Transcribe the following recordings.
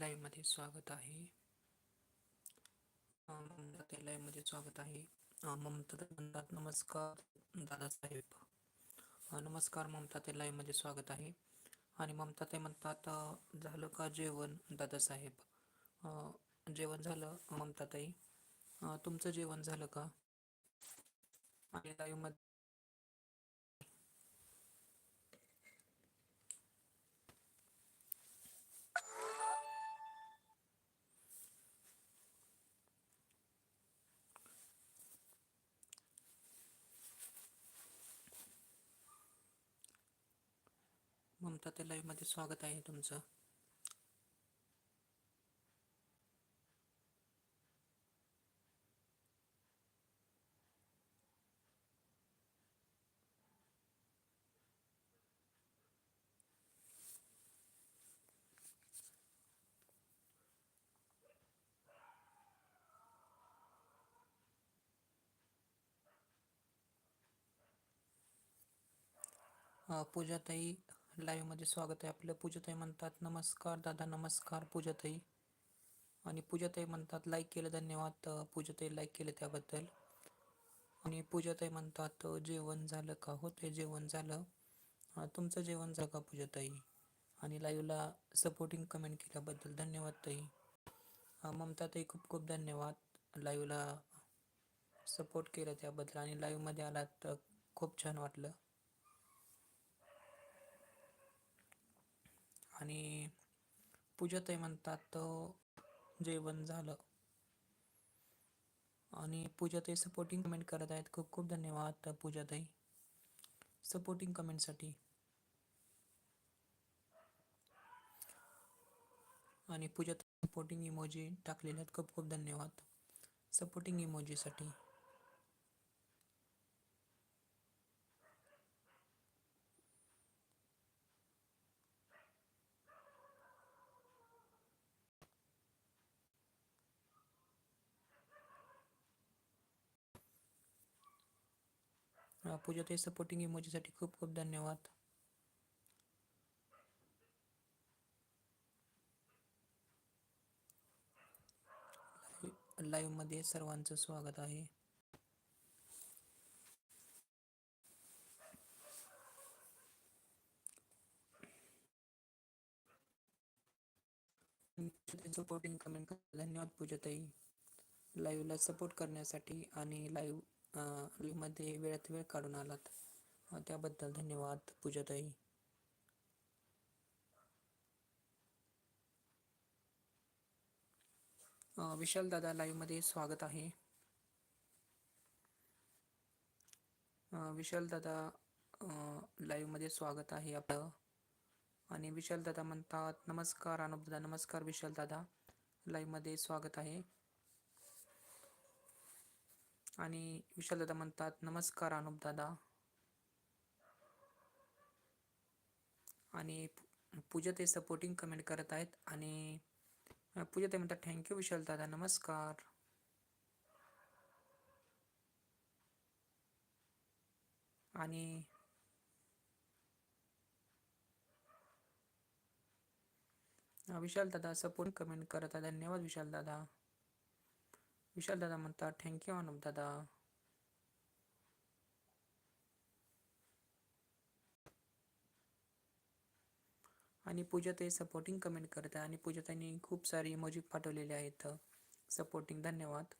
लाईव्हमध्ये स्वागत आहे. ममता ते स्वागत आहे. ममता म्हणतात नमस्कार दादासाहेब. नमस्कार ममता ते लाईव्हमध्ये स्वागत आहे. आणि ममता ते म्हणतात झालं का जेवण दादासाहेब? जेवण झालं ममताताई तुमचं जेवण झालं का? आणि लाईव्हमध्ये मध्ये ते लाईव्हमध्ये स्वागत आहे तुमचं. अं, पूजाताई लाईव्हमध्ये स्वागत आहे आपलं. पूजाताई म्हणतात नमस्कार दादा नमस्कार पूजाताई. आणि पूजाताई म्हणतात लाईक केलं धन्यवाद. अं, पूजाताई लाईक केलं त्याबद्दल. आणि पूजाताई म्हणतात जेवण झालं का हो? ते जेवण झालं. तुमचं जेवण झालं का पूजाताई? आणि लाईव्हला सपोर्टिंग कमेंट केल्याबद्दल धन्यवाद ताई. ममता ताई खूप खूप धन्यवाद. लाईव्हला सपोर्ट केलं त्याबद्दल. आणि लाईव्हमध्ये आलात तर खूप छान वाटलं. आणि पूजाताई म्हणतात जेवण झालं. आणि पूजाताई सपोर्टिंग कमेंट करत आहेत. खूप खूप धन्यवाद पूजाताई. सपोर्टिंग कमेंटसाठी आणि पूजाताई सपोर्टिंग इमोजी टाकलेल्या आहेत. खूप खूप धन्यवाद. सपोर्टिंग इमोजीसाठी पूजाताई सपोर्टिंग इमोजीसाठी खूप खूप धन्यवाद. लाईव्हमध्ये सर्वांचं स्वागत आहे. सपोर्टिंग कमेंट धन्यवाद पूजाताई लाईव्हला सपोर्ट करण्यासाठी आणि लाईव्ह लाईव्हमध्ये वेळात वेळ काढून आलात. त्याबद्दल धन्यवाद पूजाताई. विशाल दादा लाईव्हमध्ये स्वागत आहे. विशाल दादा लाईव्हमध्ये स्वागत आहे आपलं. आणि विशाल दादा म्हणतात नमस्कार अनुप दादा नमस्कार विशाल दादा. लाईव्हमध्ये स्वागत आहे. आणि विशाल दादा म्हणतात नमस्कार अनुप दादा. आणि पूजा ते सपोर्टिंग कमेंट करत आहेत आणि पूजा ते म्हणतात थँक्यू विशाल दादा. नमस्कार. आणि विशाल दादा सपोर्ट कमेंट करत आहे धन्यवाद विशाल दादा. विशाल दादा म्हणतात थँक्यू अनुप दादा. आणि पूजाताई सपोर्टिंग कमेंट करत आहे. आणि पूजाताईंनी खूप सारी इमोजी पाठवलेले आहेत. सपोर्टिंग धन्यवाद.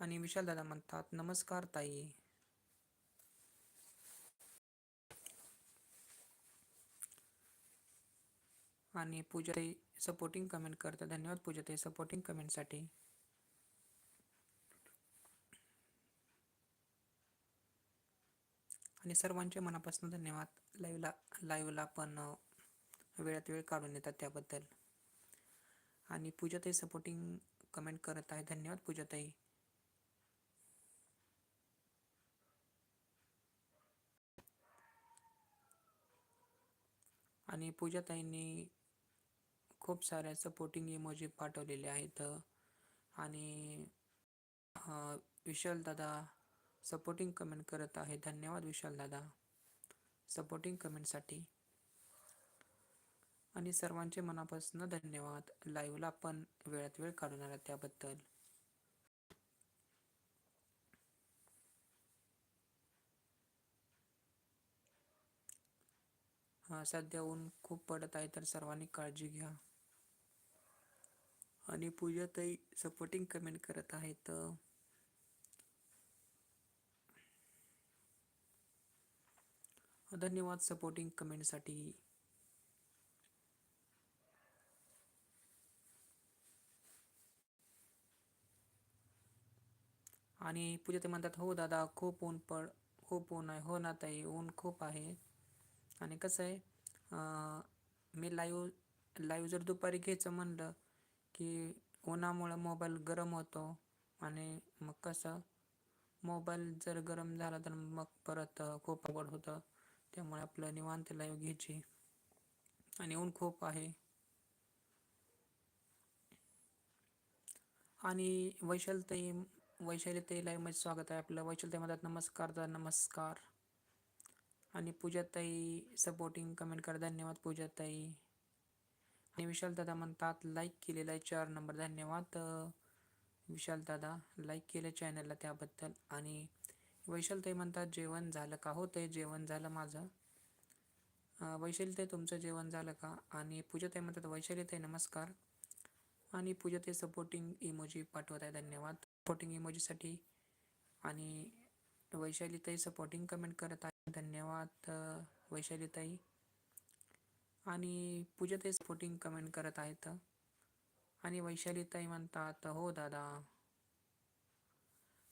आणि विशाल दादा म्हणतात नमस्कार ताई. आणि पूजाताई सपोर्टिंग कमेंट करतात. धन्यवाद पूजाताई सपोर्टिंग कमेंटसाठी आणि सर्वांचे मनापासून धन्यवाद. लाईव्हला लाईव्हला पण वेळात वेळ काढून येतात त्याबद्दल. आणि पूजाताई सपोर्टिंग कमेंट करत आहे. धन्यवाद पूजाताई. आणि पूजाताईंनी खूप साऱ्या सपोर्टिंग इमोजी पाठवलेले आहेत. आणि विशाल दादा सपोर्टिंग कमेंट करत आहे. धन्यवाद विशाल दादा. सपोर्टिंग कमेंटसाठी आणि सर्वांचे मनापासून धन्यवाद. लाईव्हला आपण वेळात वेळ काढून आला त्याबद्दल. हा सध्या ऊन खूप पडत आहे तर सर्वांनी काळजी घ्या. आणि पूजाताई सपोर्टिंग कमेंट करत आहेत. धन्यवाद सपोर्टिंग कमेंटसाठी. आणि पूजा ते म्हणतात हो दादा खूप ऊन पड खूप ऊन आहे. हो ना ताई ऊन खूप आहे. आणि कसं आहे मी लाईव्ह लाईव्ह जर दुपारी घ्यायचं म्हणलं की उन्हामुळं मोबाईल गरम होतो आणि मग कसं मोबाईल जर गरम झाला तर मग परत खूप आवड होतं. त्यामुळे आपलं निवांत लाईव्ह घ्यायची. आणि ऊन खूप आहे. आणि वैशालताई वैशालीताई लाईव्हमध्ये स्वागत आहे आपलं. वैशालताई म्हणतात नमस्कार दा नमस्कार. आणि पूजाताई सपोर्टिंग कमेंट कर. धन्यवाद पूजाताई. आणि विशाल दादा म्हणतात लाईक केलेला आहे चार नंबर धन्यवाद. विशाल दादा लाईक केलं चॅनलला त्याबद्दल. आणि वैशालताई म्हणतात जेवण झालं का? हो ते जेवण झालं माझं. वैशालीताई तुमचं जेवण झालं का? आणि पूजाताई म्हणतात वैशालीताई नमस्कार. आणि पूजाताई सपोर्टिंग इमोजी पाठवत आहे धन्यवाद. सपोर्टिंग इमोजीसाठी आणि वैशालीताई सपोर्टिंग कमेंट करत आहे धन्यवाद वैशालीताई आणि पूजाताई सपोर्टिंग कमेंट करत आहेत. आणि वैशालीताई म्हणतात हो दादा.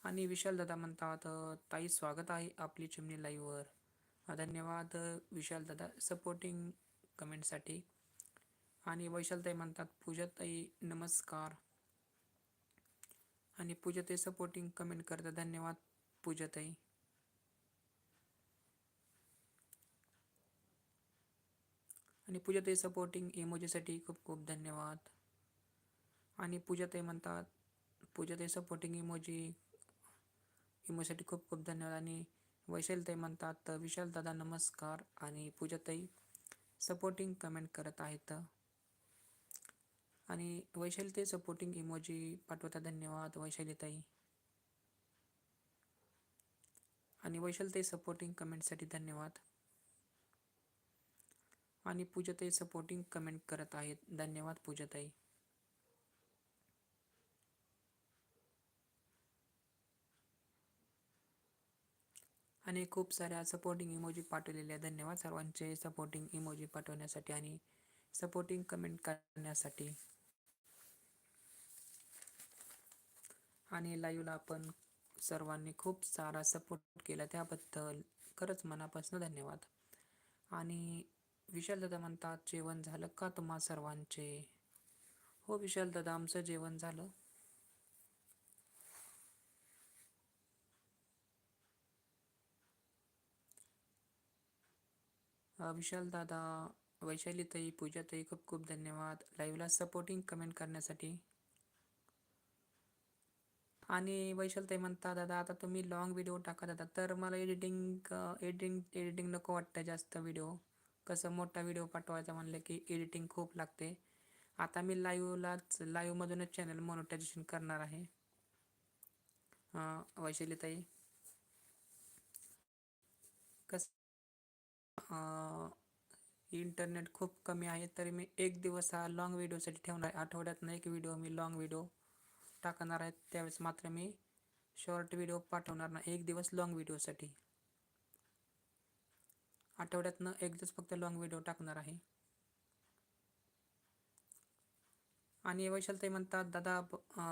आणि विशाल दादा म्हणतात ताई स्वागत आहे आपली चिमणी लाईव्हवर. धन्यवाद विशाल दादा सपोर्टिंग कमेंटसाठी आणि वैशालताई म्हणतात पूजाताई नमस्कार. आणि पूजाताई सपोर्टिंग कमेंट करतात धन्यवाद पूजाताई. आणि पूजाताई सपोर्टिंग इमोजीसाठी खूप खूप धन्यवाद. आणि पूजाताई म्हणतात पूजाताई सपोर्टिंग इमोजी इमोसाठी खूप खूप धन्यवाद. आणि वैशालताई म्हणतात विशाल दादा नमस्कार. आणि पूजाताई सपोर्टिंग कमेंट करत आहेत. आणि वैशालीताई सपोर्टिंग इमोजी पाठवता धन्यवाद वैशालीताई. आणि वैशालताई सपोर्टिंग कमेंटसाठी धन्यवाद. आणि पूजाताई सपोर्टिंग कमेंट करत आहेत. धन्यवाद पूजाताई. आणि खूप साऱ्या सपोर्टिंग इमोजी पाठवलेल्या धन्यवाद सर्वांचे सपोर्टिंग इमोजी पाठवण्यासाठी आणि सपोर्टिंग कमेंट करण्यासाठी. आणि लाईव्हला आपण सर्वांनी खूप सारा सपोर्ट केला. त्याबद्दल खरंच मनापासून धन्यवाद. आणि विशाल दादा म्हणतात जेवण झालं का तुम्हा सर्वांचे? हो विशाल दादा आमचं जेवण झालं. विशाल दादा वैशालीताई पूजाताई खूप खूप धन्यवाद. लाईव्हला सपोर्टिंग कमेंट करण्यासाठी. आणि वैशालताई म्हणता दादा आता तुम्ही लॉंग व्हिडिओ टाका दादा. तर मला एडिटिंग एडिटिंग एडिटिंग नको वाटतं जास्त व्हिडिओ कसं मोठा व्हिडिओ पाठवायचा म्हणलं की एडिटिंग खूप लागते. आता मी लाईव्हलाच लाईव्हमधूनच चॅनल मॉनिटायझेशन करणार आहे. वैशालीताई. इंटरनेट खूप कमी आहे तरी मी एक दिवस हा लॉंग व्हिडिओसाठी ठेवणार आहे. आठवड्यातनं एक व्हिडिओ मी लॉंग व्हिडिओ टाकणार आहे. त्यावेळेस मात्र मी शॉर्ट व्हिडिओ पाठवणार नाही. एक दिवस लॉंग व्हिडिओसाठी आठवड्यातनं एक दिवस फक्त लॉंग व्हिडिओ टाकणार आहे. आणि वैशाल ते म्हणतात दादा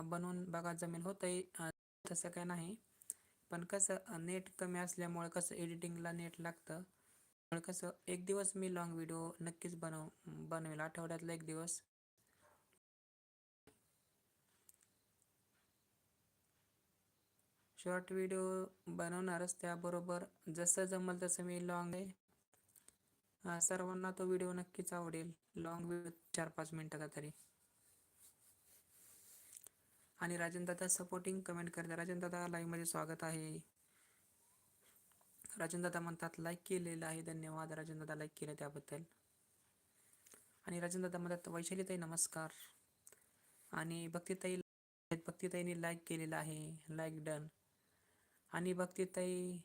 बनवून बघा जमेल होतंय. तसं काय नाही. पण कसं नेट कमी असल्यामुळे कसं एडिटिंगला नेट लागतं? कसं एक दिवस मी लॉंग व्हिडिओ नक्कीच बनव बनवेल. आठवड्यातला एक दिवस. शॉर्ट व्हिडिओ बनवणारच त्याबरोबर जसं जमल तसं मी लॉंग आहे सर्वांना तो व्हिडिओ नक्कीच आवडेल. लॉंग व्हिडिओ चार पाच मिनिटाचा तरी. आणि राजन दादा सपोर्टिंग कमेंट करते राजन दादा लाईव्हमध्ये स्वागत आहे. राजनदादा म्हणतात लाईक केलेलं आहे धन्यवाद. राजनदादा लाईक केलं त्याबद्दल. आणि राजेंद्र म्हणतात वैशालीताई नमस्कार. आणि भक्तीताई भक्तीताईने लाईक केलेलं आहे. लाईक डन आणि भक्तीताई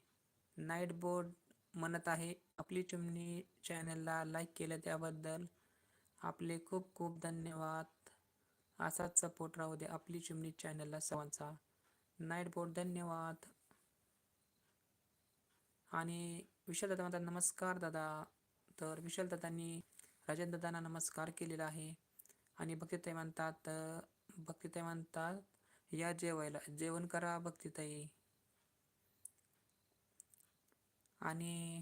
नाईट बोर्ड म्हणत आहे आपली चिमणी चॅनलला लाईक केलं त्याबद्दल आपले खूप खूप धन्यवाद. असाच सपोर्ट राहू दे आपली चिमणी चॅनलला सर्वांचा. नाईट बोर्ड धन्यवाद. आणि विशाल दादा म्हणतात नमस्कार दादा. तर विशाल दादांनी राजेंद्र दादांना नमस्कार केलेला आहे. आणि भक्तीताई म्हणतात भक्तीताई म्हणतात या जेवायला जेवण करा भक्तीताई. आणि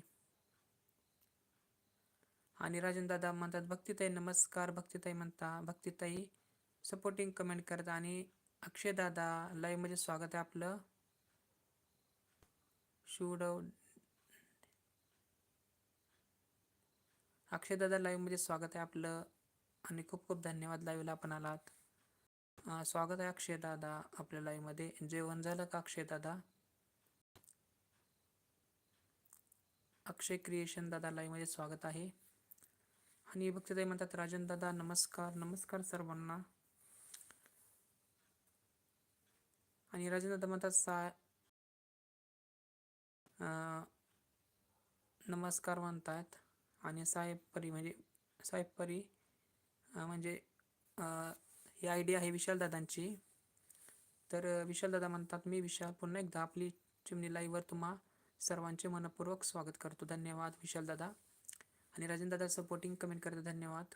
आणि राजन दादा म्हणतात भक्तीताई नमस्कार. भक्तीताई म्हणता भक्तीताई सपोर्टिंग कमेंट करत आणि अक्षय दादा लाईव्ह स्वागत आहे आपलं. शूड अक्षयदादा लाईव्हमध्ये स्वागत आहे आपलं. आणि खूप खूप धन्यवाद लाईव्हला आपण आलात. स्वागत आहे अक्षय दादा आपल्या लाईव्हमध्ये जेवण झालं का अक्षय दादा? अक्षय क्रिएशन दादा लाईव्हमध्ये स्वागत आहे. आणि भक्तदाई म्हणतात राजन दादा नमस्कार. नमस्कार सर्वांना. आणि राजन दादा म्हणतात सा नमस्कार म्हणतात. आणि साहेब परी म्हणजे साहेब परी म्हणजे ही आयडिया आहे विशाल दादांची तर विशाल दादा म्हणतात मी विशाल पुन्हा एकदा आपली चिमणी लाईव्हवर तुम्हा सर्वांचे मनपूर्वक स्वागत करतो. धन्यवाद विशाल दादा आणि राजन सपोर्टिंग कमेंट करतो धन्यवाद.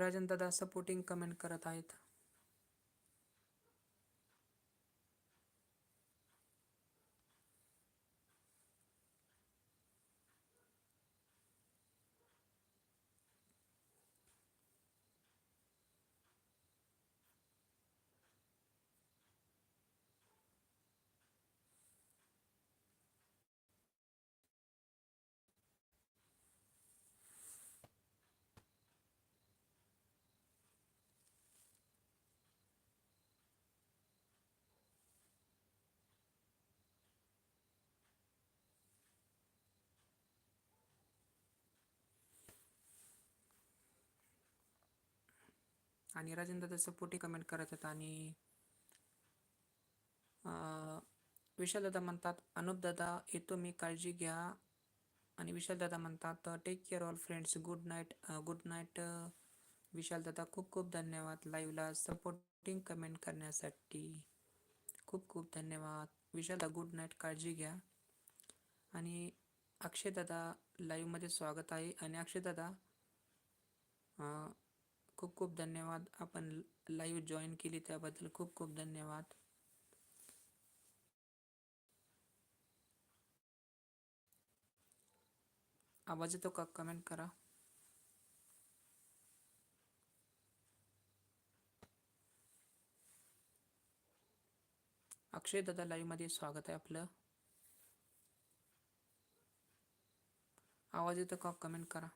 राजन दादा सपोर्टिंग कमेंट करत आहेत. आणि राजेंद्र त्याचं पोटी कमेंट करत आहेत आणि विशाल दादा म्हणतात अनुप दादा येतो मी काळजी घ्या. आणि विशाल दादा म्हणतात take care all friends good night good night Vishal दादा खूप खूप धन्यवाद लाईव्हला सपोर्टिंग कमेंट करण्यासाठी. खूप खूप धन्यवाद. विशाल गुड नाईट काळजी घ्या. आणि अक्षय दादा लाईव्हमध्ये स्वागत आहे. आणि अक्षय दादा खूप खूप धन्यवाद. आपण लाईव्ह जॉईन केली त्याबद्दल खूप खूप धन्यवाद. आवाज येतो का? कमेंट करा. अक्षय दादा लाईव्हमध्ये स्वागत आहे आपलं. आवाज येतो का? कमेंट करा.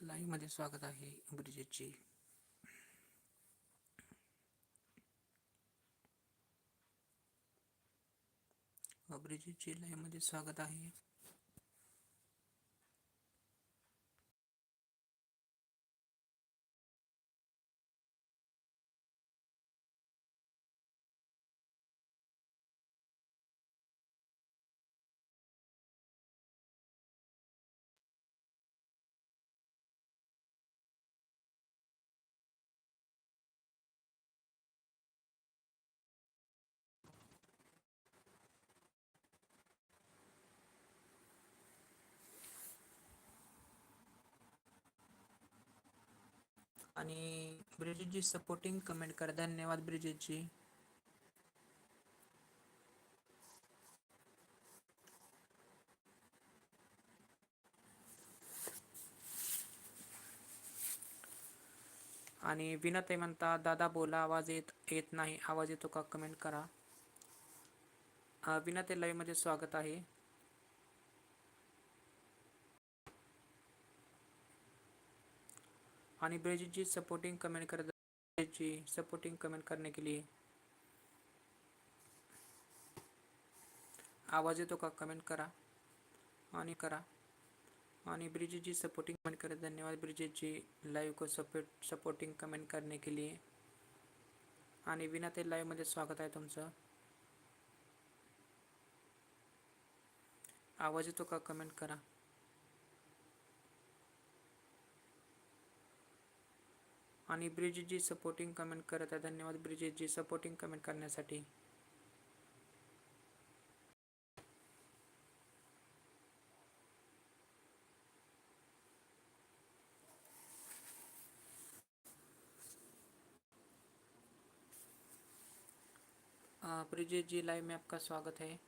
लाईव्हमध्ये स्वागत आहे ब्रिजेशजी ब्रिजेशजी लाईव्हमध्ये स्वागत आहे. आणि ब्रिजितजी सपोर्टिंग कमेंट करा. धन्यवाद ब्रिजेशजी आणि विनते म्हणता दादा बोला आवाज येत येत नाही. आवाज येतो का? कमेंट करा. विनत लाईव्हमध्ये स्वागत आहे. आणि ब्रिजेश सपोर्टिंग कमेंट करत जी सपोर्टिंग कमेंट करने के लिए. आवाज येतो का? कमेंट करा. आणि करा. आणि ब्रिजेची सपोर्टिंग कमेंट करे धन्यवाद ब्रिजेश लाईव्ह को सपोर्ट सपोर्टिंग कमेंट करने के लिए. आणि विना ते लाईव्हमध्ये स्वागत आहे तुमचं. आवाज येतो का? कमेंट करा. आणि ब्रिजेशजी सपोर्टिंग कमेंट करत आहे. धन्यवाद ब्रिजेशजी सपोर्टिंग कमेंट करण्यासाठी. ब्रिजेश जी लाइव में आपका स्वागत है